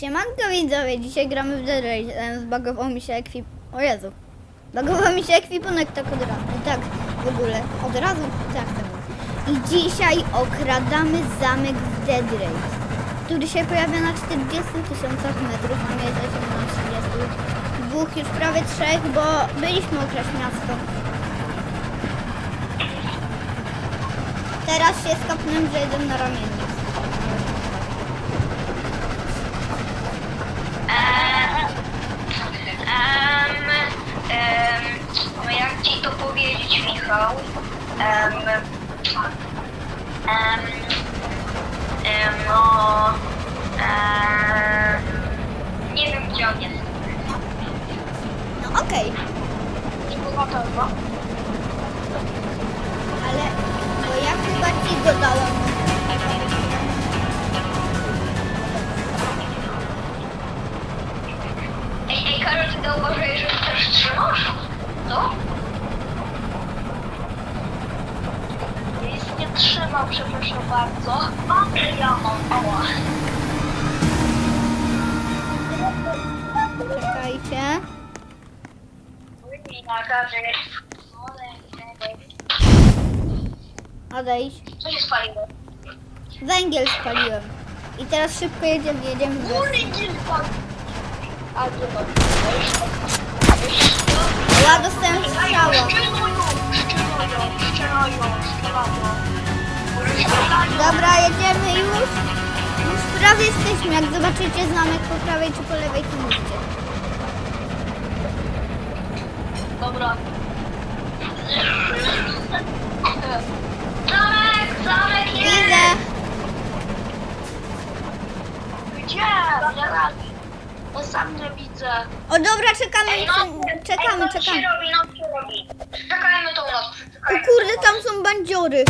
Siemanko widzowie, dzisiaj gramy w Dead Race. Zbagował mi się ekwip... O Jezu. Zbagował mi się ekwipunek tak od razu. Tak, w ogóle. Od razu? Tak, tak. I dzisiaj okradamy zamek w Dead Race, który się pojawia na 40 tysiącach metrów, a my na 30. Dwóch, już prawie trzech, bo byliśmy okraść miasto. Teraz się skapnę, że jeden na ramieniu. Em, em, no jak ci to powiedzieć, Michał? Em, em, no, em, nie wiem gdzie on jest. No okej. Gotowo. Ale bo ja chyba ci go dałam. Ej, ej, Karol, ty zauważyłeś, że też trzymasz? Co? Jest nie trzymał, przepraszam bardzo. Mam, ała. Czekajcie. Odejdź. Co się spaliło? Węgiel spaliłem. I teraz szybko jedziemy, jedziemy bez... A to? Ja dostałem strzała. Dobra, jedziemy już. Już prawie jesteśmy. Jak zobaczycie znamek po prawej czy po lewej, to mówcie. Dobra. Zamek, zamek jest! Widzę. Gdzie? Ja Bo sam nie widzę. O dobra, czekamy, Ej, noc, czekamy, ej, noc czekamy. się robi, noc się robi. Czekajmy tą noc. O kurde, tam są bandziory.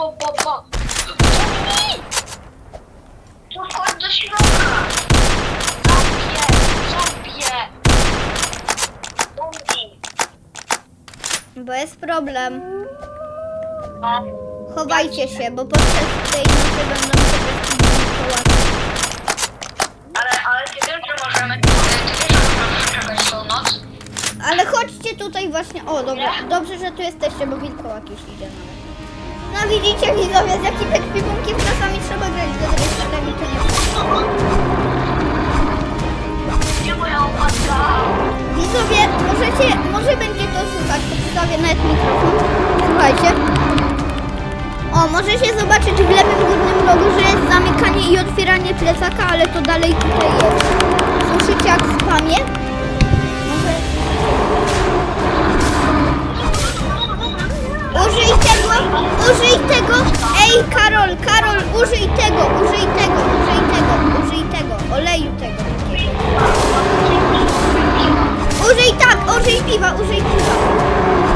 O, po, po, po. Tu wchodź do środka. Zombie, zombie. Zombie. Bo jest problem. No. Chowajcie się, bo podczas tej nocy będą się. Ale, ale ty wiesz, że możemy, ty wiesz, że możemy przeczekać tą noc? Ale chodźcie tutaj właśnie. O, dobra. Dobrze, że tu jesteście, bo wilkołak już idzie nawet. No widzicie widzowie, z jakim ekwipunkiem czasami trzeba grać do to nie Gdzie moja opaska? Widzowie, możecie, może będzie to słychać, podstawię nawet mikrofon. Słuchajcie. O, możecie zobaczyć w lewym górnym rogu, że jest zamykanie i otwieranie plecaka, ale to dalej tutaj jest. Słyszycie jak spamie? Może... Użyj tego, użyj tego. Ej, Karol, Karol, użyj tego, użyj tego, użyj tego, użyj tego, oleju tego. Użyj tak, użyj piwa, użyj piwa.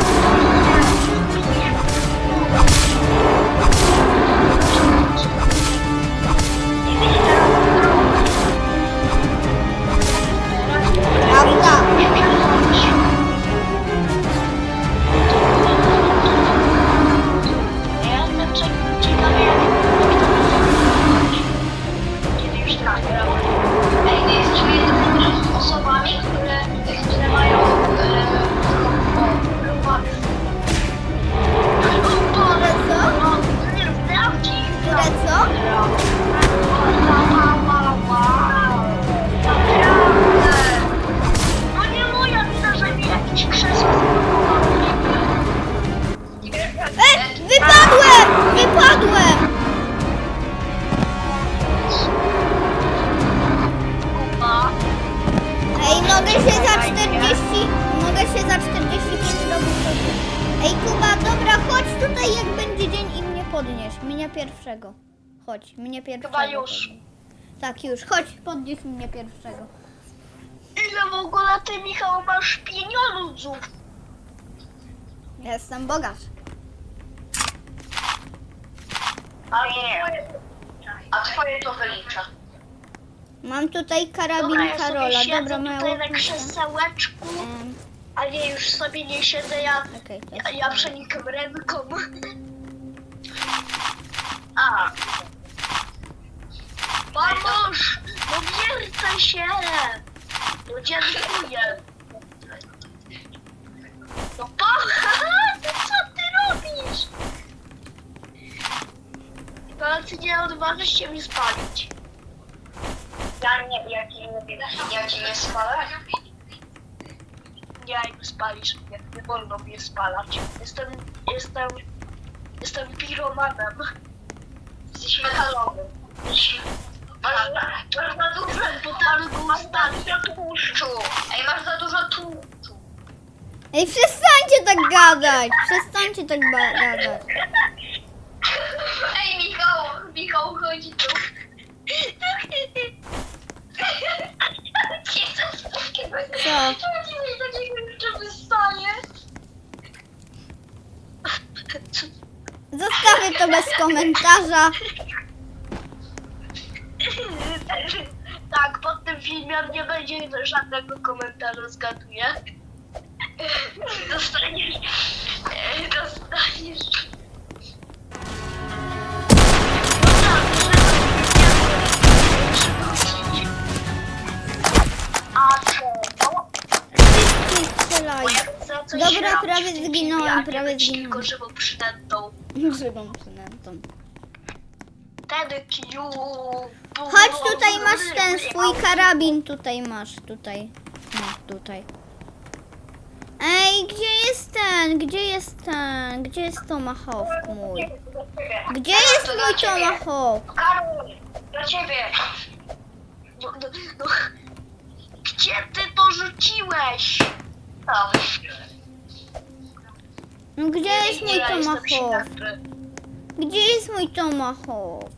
Już. Tak, już. Chodź, podnieś mnie pierwszego. Ile w ogóle ty, Michał, masz pieniądzów? Jestem bogacz. A nie. A twoje to wylicza. Mam tutaj karabin Dobra, ja Karola. siedzę Dobra, moja tutaj na krzesełeczku, Em, a nie, już sobie nie siedzę, ja, Okej, to ja, jest ja przenikam ręką. A, odzywaj się! No dziękuję. No pa, to co ty robisz? Ty nie odważysz się mi spalić. Ja nie, ja ci nie, ja ci nie spalę. Nie, jak spalisz mnie, nie wolno mnie spalać. Jestem, jestem, jestem piromanem. Jesteś metalowym. Masz, za dużo potargu stali tłuszczu. Ej, masz za dużo tłuszczu. Ej, przestańcie tak gadać! Przestańcie tak ba- gadać. Ej, Michał, Michał, chodzi tu. Co? Czemu ci coś takiego jeszcze wystaje? Zostawię to bez komentarza. Tak, pod tym będzie żadnego komentarza, zgaduję. Dostaniesz... Dostaniesz... A co? Wszyscy strzelają. Za coś Dobra, prawie zginąłem, prawie zginąłem. Tylko żywą przynętą. Żywą przynętą. Chodź tutaj masz ten swój karabin. Tutaj masz, tutaj. No, tutaj. Ej, gdzie jest ten? Gdzie jest ten? Gdzie jest Tomahawk mój? Gdzie jest mój Tomahawk? Karol, dla ciebie. No, no, no. Gdzie ty to rzuciłeś? Tam. No gdzie jest mój Tomahawk? Gdzie jest mój Tomahawk?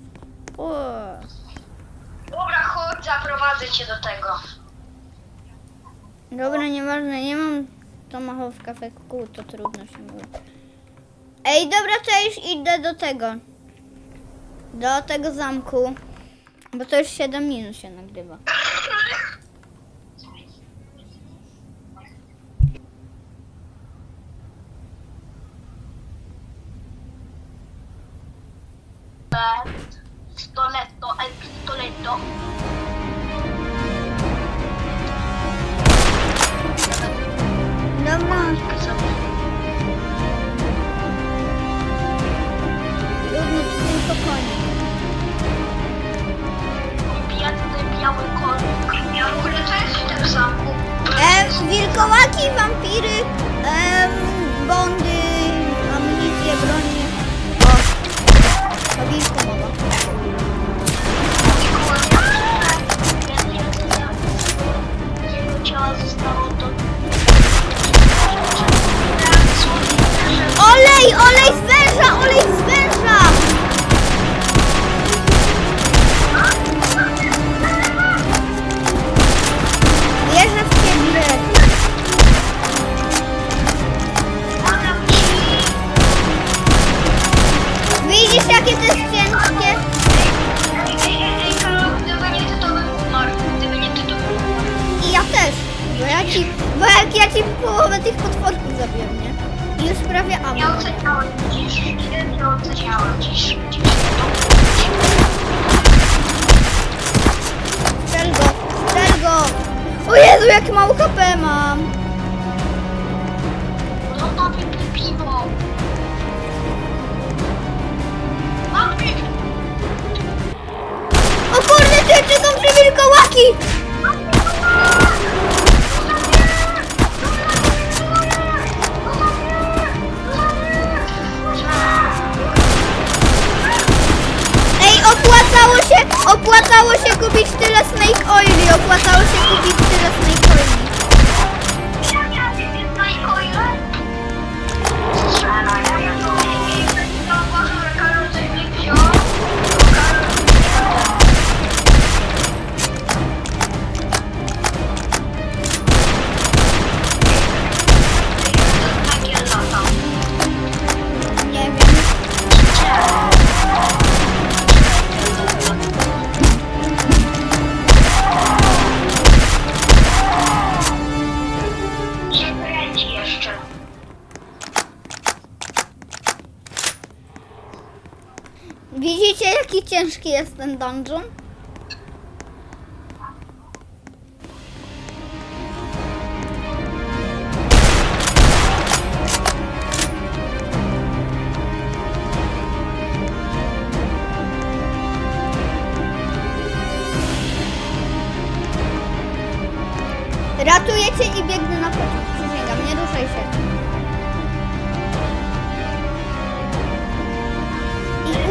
O. Dobra, chodź, zaprowadzę cię do tego. Dobra, nieważne, nie mam Tomahawka w kół, to trudno się mówi. Ej, dobra, to już idę do tego. Do tego zamku. Bo to już 7 minut się nagrywa. Wilkołaki, wampiry, em, bondy, amunicje, bronie. O, o wilku mowa. Olej, olej z węża, olej z I już prawie Ja ammo. oceniałem dziś, ja oceniałem dziś. Strzel go, strzel go! O Jezu, jak mało HP mam! Ciężki jest ten dungeon. Ratujecie i biegnę na początku. Przysięgam, nie ruszaj się.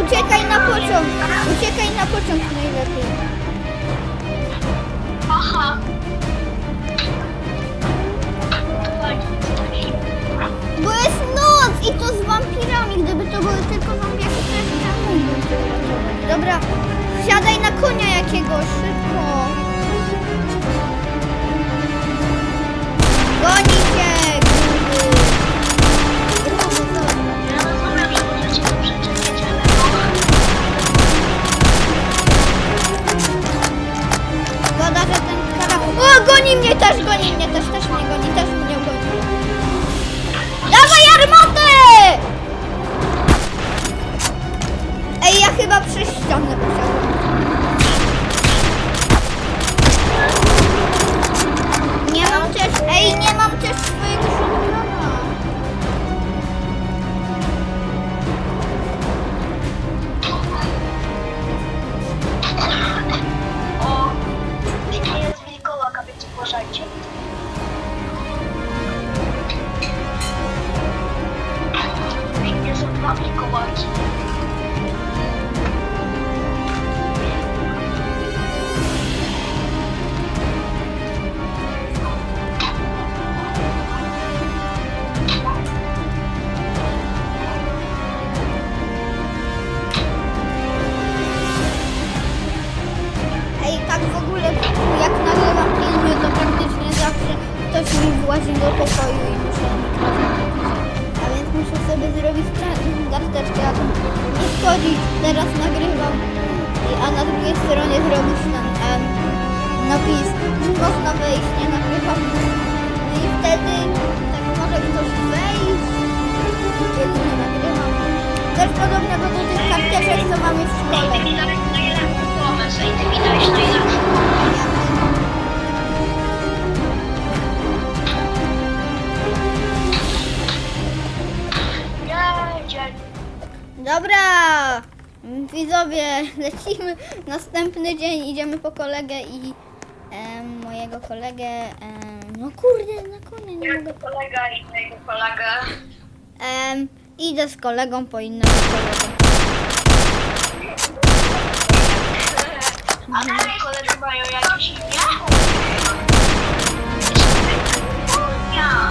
Uciekaj na pociąg. Uciekaj na pociąg najlepiej. Aha. Bo jest noc i to z wampirami. Gdyby to były tylko zombiaki, to mógłbym cię uratować. Dobra, wsiadaj na konia jakiegoś, szybko. Goni cię, goni mnie też, goni mnie Nie są dwa wejść, nie nagrywam. No i wtedy tak może ktoś wejść, kiedy nie nagrywam. Coś podobnego do tych karteczek, co mamy w szkole. Dobra! Widzowie, lecimy. Następny dzień idziemy po kolegę i mojego kolegę. Em, no kurde, na konia nie mogę. Kolega i mojego kolega. Em, idę z kolegą po innego kolegę. A twoi koledzy mają jakieś imię? Kunia.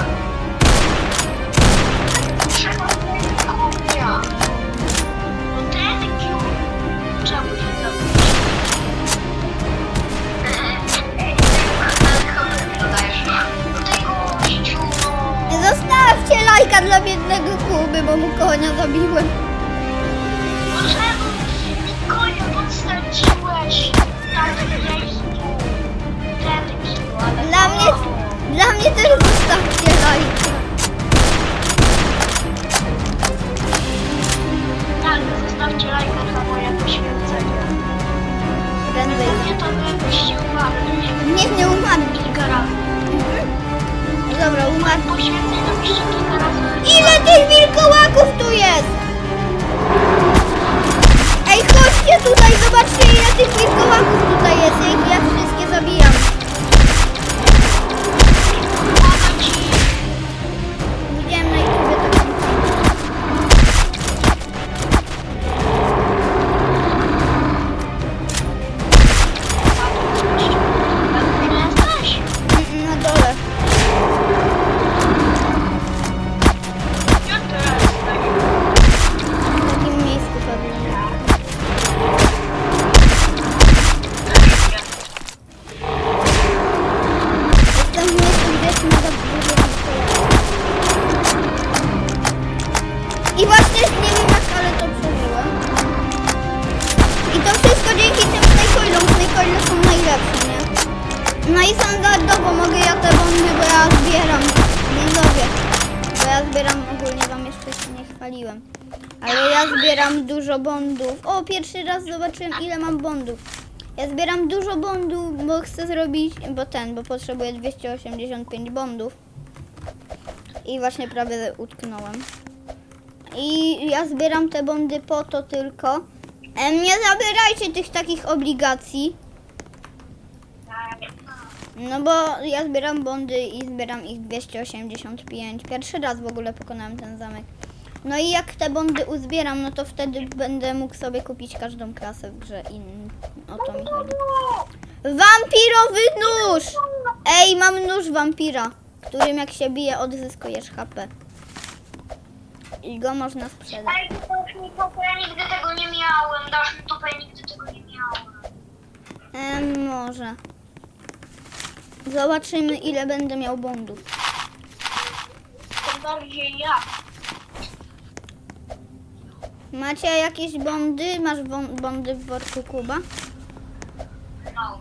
Lajka dla biednego Kuby, bo mu konia zabiłem. Czemu mi konia? Tak, dla mnie jeszcze nie chwaliłem. Ale ja zbieram dużo bondów. O, pierwszy raz zobaczyłem ile mam bondów. Ja zbieram dużo bondów, bo chcę zrobić, bo ten, bo potrzebuję 285 bondów. I właśnie prawie utknąłem. I ja zbieram te bondy po to tylko. Em, nie zabierajcie tych takich obligacji. No bo ja zbieram bondy i zbieram ich 285. Pierwszy raz w ogóle pokonałem ten zamek. No i jak te bondy uzbieram, no to wtedy będę mógł sobie kupić każdą klasę w grze i o to mi chodzi. Wampirowy nóż! Ej, mam nóż wampira, którym jak się bije odzyskujesz HP. I go można sprzedać. Ej, mi to, bo ja nigdy tego nie miałem. Dasz mi ja nigdy tego nie miałem. Em, może. Zobaczymy ile będę miał bondów. Tym bardziej ja. Macie jakieś bondy? Masz bon- bondy w worku Kuba? No.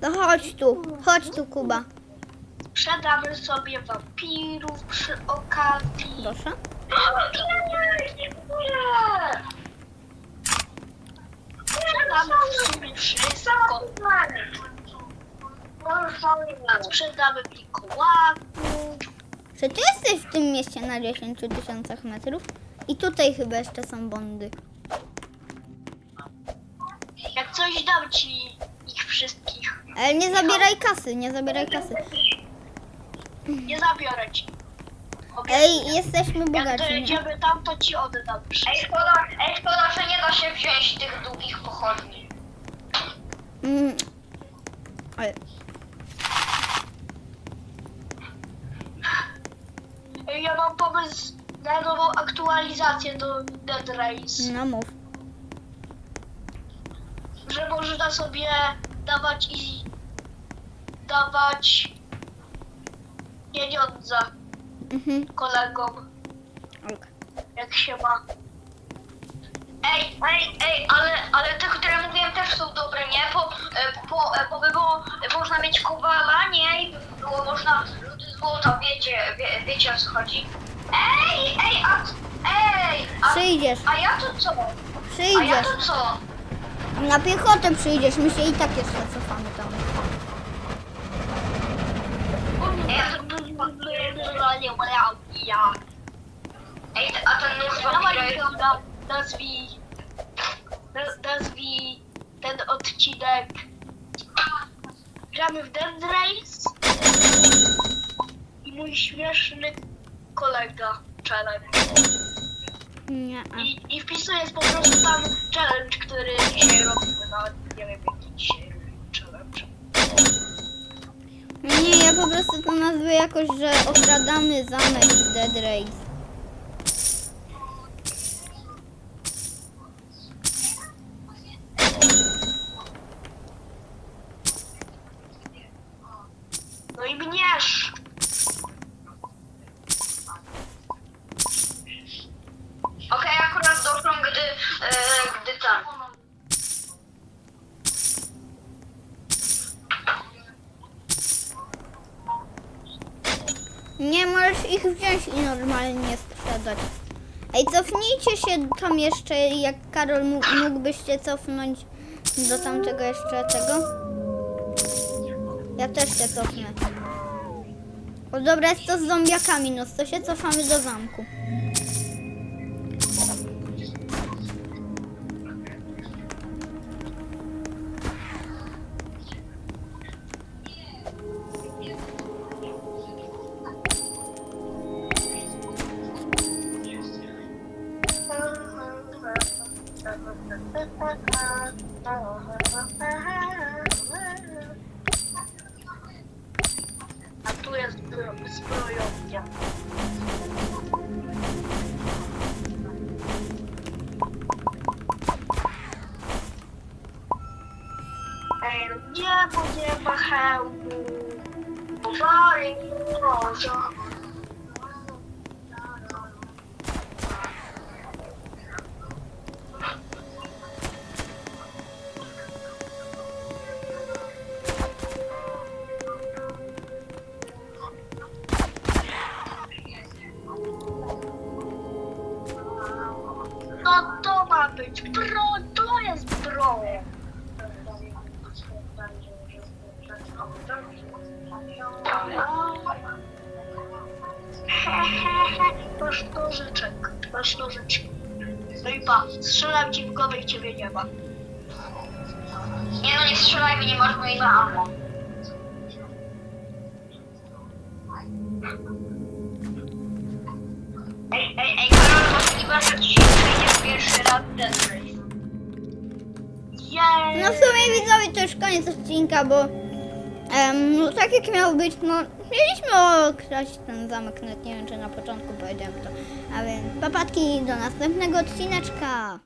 To chodź tu, chodź tu Kuba. Sprzedamy sobie wampirów przy okazji. Proszę. Nie, nie kupuję. Sprzedamy w sumie wszystko. Sprzedamy Mikołaków. Czy ty jesteś w tym mieście na 10 tysiącach metrów? I tutaj chyba jeszcze są bondy. Jak coś dam ci ich wszystkich. Ale nie zabieraj kasy, nie zabieraj kasy. Nie zabiorę ci. Ej, jesteśmy Jak bogaci. nie? dojedziemy tam, to ci oddam wszystko. Ej, szkoda, ej, szkoda, że nie da się wziąć tych długich pochodni. Mm. Ale Ej, Ja mam pomysł na nową aktualizację do Dead Race. no mów. Że można sobie dawać i dawać pieniądze Mhm. kolegom, ok. jak się ma. Ej, ej, ej, ale, ale te, które mówiłem też są dobre, nie? Po, e, po, e, bo by było, można mieć kowala, nie? I by było można ludy złota, wiecie, wie, wiecie o co chodzi. Ej, ej, a, ej, a, Przyjdziesz, a ja to co? A ja przyjdziesz. to co? Na piechotę przyjdziesz, my się i tak jeszcze cofamy tam. Ej, a ten nóż Dawaj, wampira jest... Nazwij, na- nazwij ten odcinek. Gramy w Dead Race mój śmieszny kolega challenge. Nie. I, I wpisuję po prostu tam challenge, który dzisiaj robimy. Nawet nie wiem jaki dzisiaj challenge. Nie, ja po prostu to nazwę jakoś, że okradamy zamek w Dead Race. Się tam jeszcze, jak Karol mógł, mógłbyście cofnąć do tamtego jeszcze tego? Ja też się cofnę. O dobra, jest to z zombiakami, no to się cofamy do zamku. No nie, bo nie ma hełmu. Bari, może. No Hehehe, masz nożyczek, masz nożyczki. No i pa, strzelam ci w głowę i ciebie nie ma. Nie no, nie strzelajmy, nie masz mojego ammo. Ej, ej, ej, Karol, możliwe, że ci przejdziesz pierwszy raz ten. Jej! No w sumie widzowie to już koniec odcinka, bo em, no tak jak miało być, no mieliśmy okraść ten zamek, nawet nie wiem czy na początku powiedziałem to. A więc papatki do następnego odcineczka.